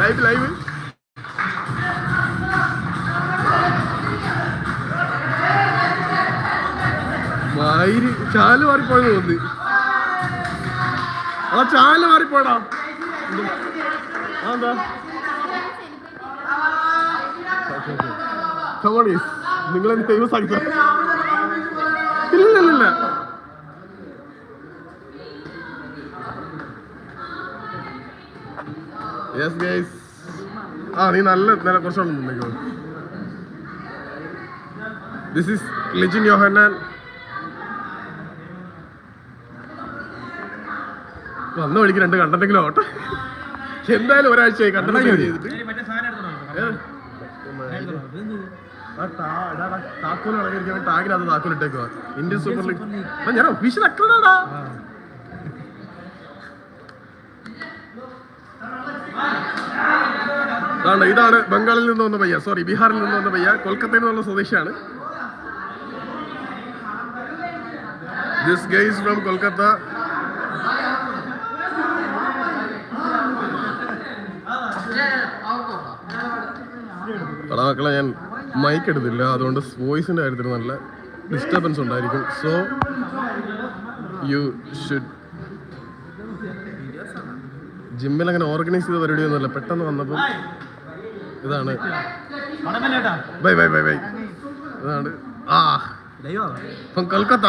Live live മയിൽ ചാൽ മാറിപ്പോയെന്ന് തോന്നി. ആ ചാൽ മാറിപ്പോടാ എന്താ നിങ്ങൾ ഫേമസ് ആക്കി തരാം. ഇല്ല ഇല്ല ഇല്ല. യെസ് ഗൈസ് ആ നീ നല്ല നല്ല കുറച്ചുകൂടെ നിന്നേക്കോ ദിസ് ഈസ് ലിജിൻ യോഹന്നാൻ വന്ന വഴിക്ക് രണ്ട് കണ്ടെങ്കിലും ആവട്ടെ. എന്തായാലും ഒരാഴ്ചയായി കണ്ടെങ്കിലും ചെയ്തിട്ട് ഏത്? ആ താ- എടാ, എടാ, താക്കോൽ അടങ്ങിയിരിക്കുന്ന ടാഗിനകത്ത് താക്കോൽ ഇട്ടേക്കുവാ. Indian super league. ഞാൻ ഒഫീഷ്യൽ അക്കടാടാ ഇതാണ് ഇതാണ് ബംഗാളിൽ നിന്ന് വന്ന പയ്യ സോറി ബീഹാറിൽ നിന്ന് വന്ന പയ്യ കൊൽക്കത്തയിൽ നിന്നുള്ള സ്വദേശിയാണ്. This guys from Kolkata. മക്കളെ ഞാൻ മൈക്ക് എടുത്തില്ല. അതുകൊണ്ട് വോയിസിന്റെ കാര്യത്തിൽ നല്ല ഡിസ്റ്റർബൻസ് ഉണ്ടായിരിക്കും. സോ യു ഷുഡ് ജിമ്മിൽ അങ്ങനെ ഓർഗനൈസ് ചെയ്ത പരിപാടിയൊന്നുമല്ല. പെട്ടെന്ന് വന്നപ്പോൾ ഇതാണ്. Bye bye bye bye. ഇതാണ്. ആ. ഫ്രം കൊൽക്കത്ത.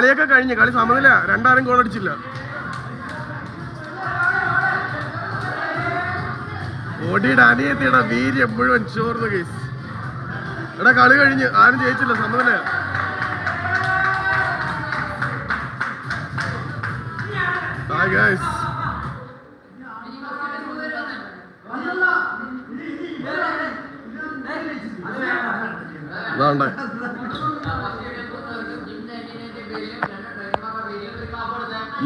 കളിയൊക്കെ കഴിഞ്ഞ് കളി സമനില രണ്ടാരും ഗോൾ അടിച്ചില്ല. ഓടിയുടെ അനിയത്തിയുടെ വീര്യം മുഴുവൻ ചോർന്ന് കേസ് എടാ കളി കഴിഞ്ഞ് ആരും ജയിച്ചില്ല സമനില. ഹായ്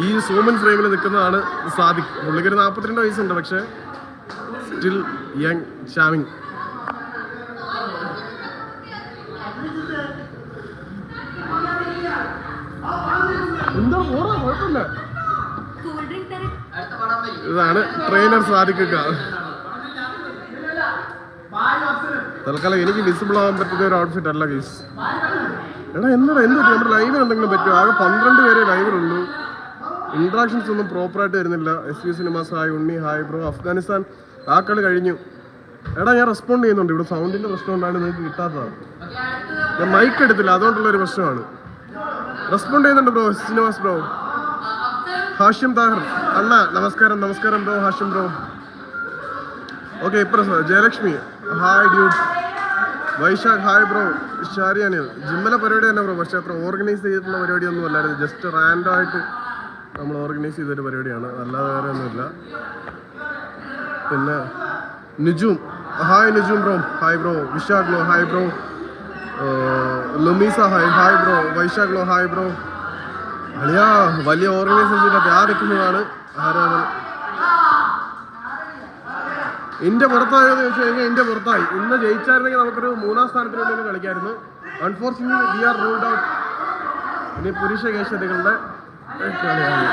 ഈ സൂമൻ ഫ്രെയിമിൽ നിൽക്കുന്നതാണ് സാദിഖ്. പുള്ളിക്കൊരു നാൽപ്പത്തിരണ്ട് വയസ്സുണ്ട് പക്ഷെ സ്റ്റിൽ യങ് ഷാമിങ് ഇതാണ് ട്രെയിനർ ഖാൻ. തൽക്കാലം എനിക്ക് വിസിബിൾ ആവാൻ പറ്റുന്ന ഒരു ഔട്ട്ഫിറ്റ് അല്ല ഗീസ് എടാ എന്താ എന്ത് പറ്റും? നമ്മുടെ ലൈവിൽ എന്തെങ്കിലും പറ്റുമോ ആകെ പന്ത്രണ്ട് പേരെ ലൈവിലുള്ളൂ ഇൻട്രാക്ഷൻസ് ഒന്നും പ്രോപ്പറായിട്ട് വരുന്നില്ല. S V cinemas hi Unni hi bro Afghanistan ആ കളി കഴിഞ്ഞു. എടാ ഞാൻ റെസ്പോണ്ട് ചെയ്യുന്നുണ്ട്. ഇവിടെ സൗണ്ടിന്റെ പ്രശ്നം കൊണ്ടാണ് നിങ്ങൾക്ക് കിട്ടാത്തതാണ്. ഞാൻ മൈക്ക് എടുത്തില്ല. അതുകൊണ്ടുള്ള ഒരു പ്രശ്നമാണ്. റെസ്പോണ്ട് ചെയ്യുന്നുണ്ട് ബ്രോ സിനിമാസ് ബ്രോ ഹാഷ്യം താഹർ. അണ്ണ നമസ്കാരം നമസ്കാരം ബ്രോ ഹാഷ്യം ബ്രോ ഓക്കെ ഇപ്പം Jayalakshmi. Hi dude Vaishakh hi bro ഷാരിയാനിൽ ജിമ്മിലെ പരിപാടി തന്നെ ബ്രോ പക്ഷേ അത്ര ഓർഗനൈസ് ചെയ്തിട്ടുള്ള പരിപാടിയൊന്നും അല്ലായിരുന്നു. ജസ്റ്റ് റാൻഡം ആയിട്ട് നമ്മൾ ഓർഗനൈസ് ചെയ്തൊരു പരിപാടിയാണ്. അല്ലാതെ വേറെ ഒന്നുമില്ല. പിന്നെ Nijum. Hi Nijum bro hi bro Vishakh bro hi bro ലുമീസ hi hi bro Vaishakh bro hi bro അളിയാ വലിയ ഓർഗനൈസേഷന്റെ ആ നിൽക്കുന്നതാണ് ആരാധന ഇന്ത്യ പുറത്തായെന്ന് ചോദിച്ചു കഴിഞ്ഞാൽ ഇന്ത്യ പുറത്തായി. ഇന്ന് ജയിച്ചായിരുന്നെങ്കിൽ നമുക്കൊരു മൂന്നാം സ്ഥാനത്തിന് വേണ്ടി കളിക്കായിരുന്നു. Unfortunately we are ruled out ഇനി പുരുഷ കേശതികളുടെ കളിയാണ്.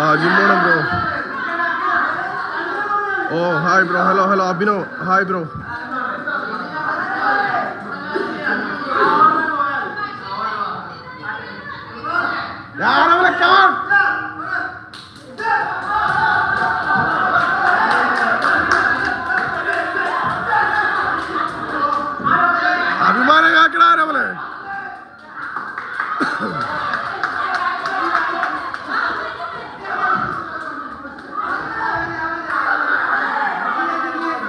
ആ ജിമ്മോണം ബ്രോ ഓ hi bro hello hello അഭിനോ hi bro Now I'm gonna come.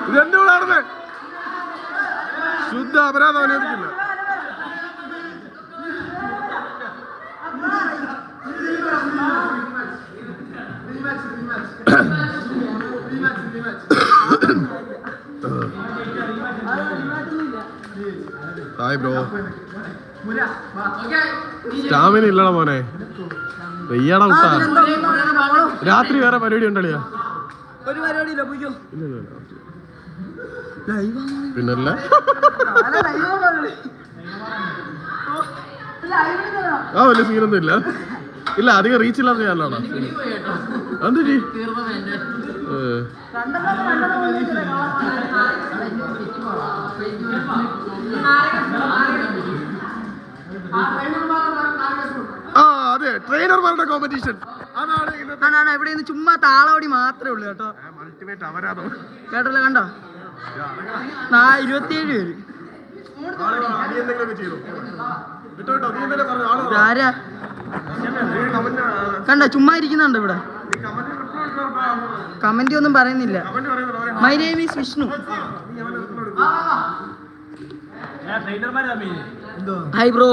ഇതെന്ത് വിളാർന്ന് ശുദ്ധ അപരാധം അനുവദിക്കില്ല ഹായ് ബ്രോ സ്റ്റാമിന ഇല്ലടാ മോനെ. വെയ്യാടാ രാത്രി വേറെ പരിപാടി ഉണ്ടല്ലോ? പിന്നല്ല? ആ വലിയ സീനൊന്നും ഇല്ല. ഇല്ല അധികം റീച്ച് ഇല്ലാത്ത ഞാനാണോ എന്ത് ആ അതെ ട്രെയിനർമാരുടെ കോമ്പറ്റീഷൻ അതാണ് ഇവിടെ നിന്ന് ചുമ്മാ താളോടി മാത്രമേ ഉള്ളൂ കേട്ടോ. കേട്ടല്ലോ കണ്ടോ? നാ ഇരുപത്തിയേഴ് പേര്. നീ കണ്ട ചുമ്മാ ഇരിക്കുന്നുണ്ട് ഇവിടെ. കമന്റ് ഒന്നും പറയുന്നില്ല. My name is Vishnu hi bro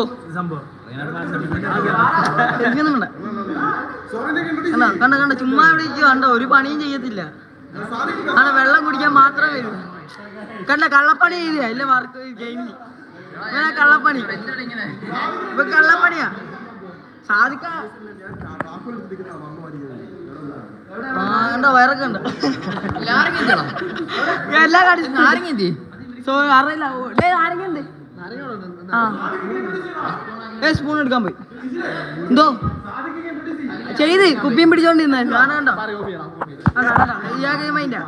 കണ്ട കണ്ട കണ്ട ചുമ്മാ ഇവിടെ ഇരിക്കുക കണ്ട ഒരു പണിയും ചെയ്യത്തില്ല. ആണ് വെള്ളം കുടിക്കാൻ മാത്രമേ വരൂ. കണ്ട കള്ളപ്പണി ചെയ്തില്ല ഇല്ല വർക്ക് ഗെയിമിൽ കള്ളപ്പണി. ഇപ്പൊ കള്ളപ്പണിയാ. സാധിക്ക. വയറൊക്കെ ഉണ്ട് എല്ലാ സോ അറിയില്ല. ഏ സ്പൂൺ എടുക്കാൻ പോയി. എന്തോ? ചെയ്ത് കുപ്പിയും പിടിച്ചോണ്ടിരുന്ന. കാണാണ്ടോ? ഇയാൾക്ക് മൈൻഡാ